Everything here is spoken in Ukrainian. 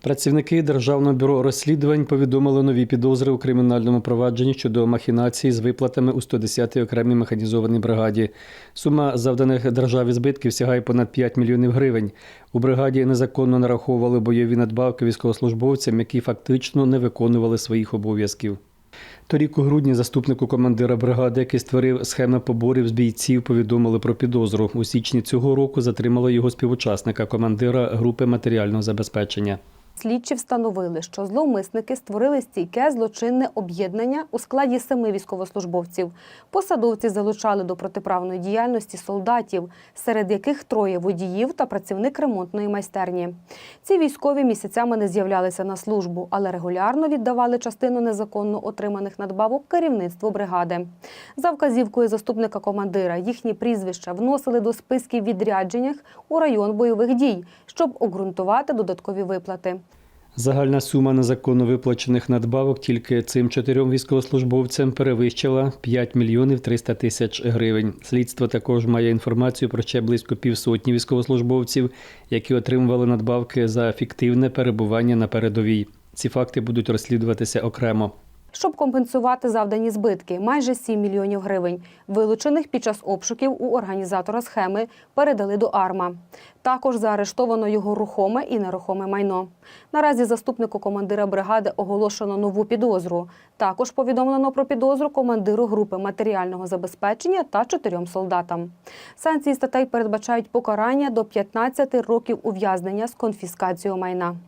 Працівники Державного бюро розслідувань повідомили нові підозри у кримінальному провадженні щодо махінації з виплатами у 110-й окремій механізованій бригаді. Сума завданих державі збитків сягає понад 5 мільйонів гривень. У бригаді незаконно нараховували бойові надбавки військовослужбовцям, які фактично не виконували своїх обов'язків. Торік у грудні заступнику командира бригади, який створив схеми поборів з бійців, повідомили про підозру. У січні цього року затримали його співучасника, командира групи матеріального забезпечення. Слідчі встановили, що зловмисники створили стійке злочинне об'єднання у складі семи військовослужбовців. Посадовці залучали до протиправної діяльності солдатів, серед яких троє водіїв та працівник ремонтної майстерні. Ці військові місяцями не з'являлися на службу, але регулярно віддавали частину незаконно отриманих надбавок керівництву бригади. За вказівкою заступника командира їхні прізвища вносили до списків відрядженнях у район бойових дій, щоб обґрунтувати додаткові виплати. Загальна сума незаконно виплачених надбавок тільки цим чотирьом військовослужбовцям перевищила 5 мільйонів 300 тисяч гривень. Слідство також має інформацію про ще близько півсотні військовослужбовців, які отримували надбавки за фіктивне перебування на передовій. Ці факти будуть розслідуватися окремо. Щоб компенсувати завдані збитки, майже 7 мільйонів гривень, вилучених під час обшуків у організатора схеми, передали до АРМА. Також заарештовано його рухоме і нерухоме майно. Наразі заступнику командира бригади оголошено нову підозру. Також повідомлено про підозру командиру групи матеріального забезпечення та чотирьом солдатам. Санкції статей передбачають покарання до 15 років ув'язнення з конфіскацією майна.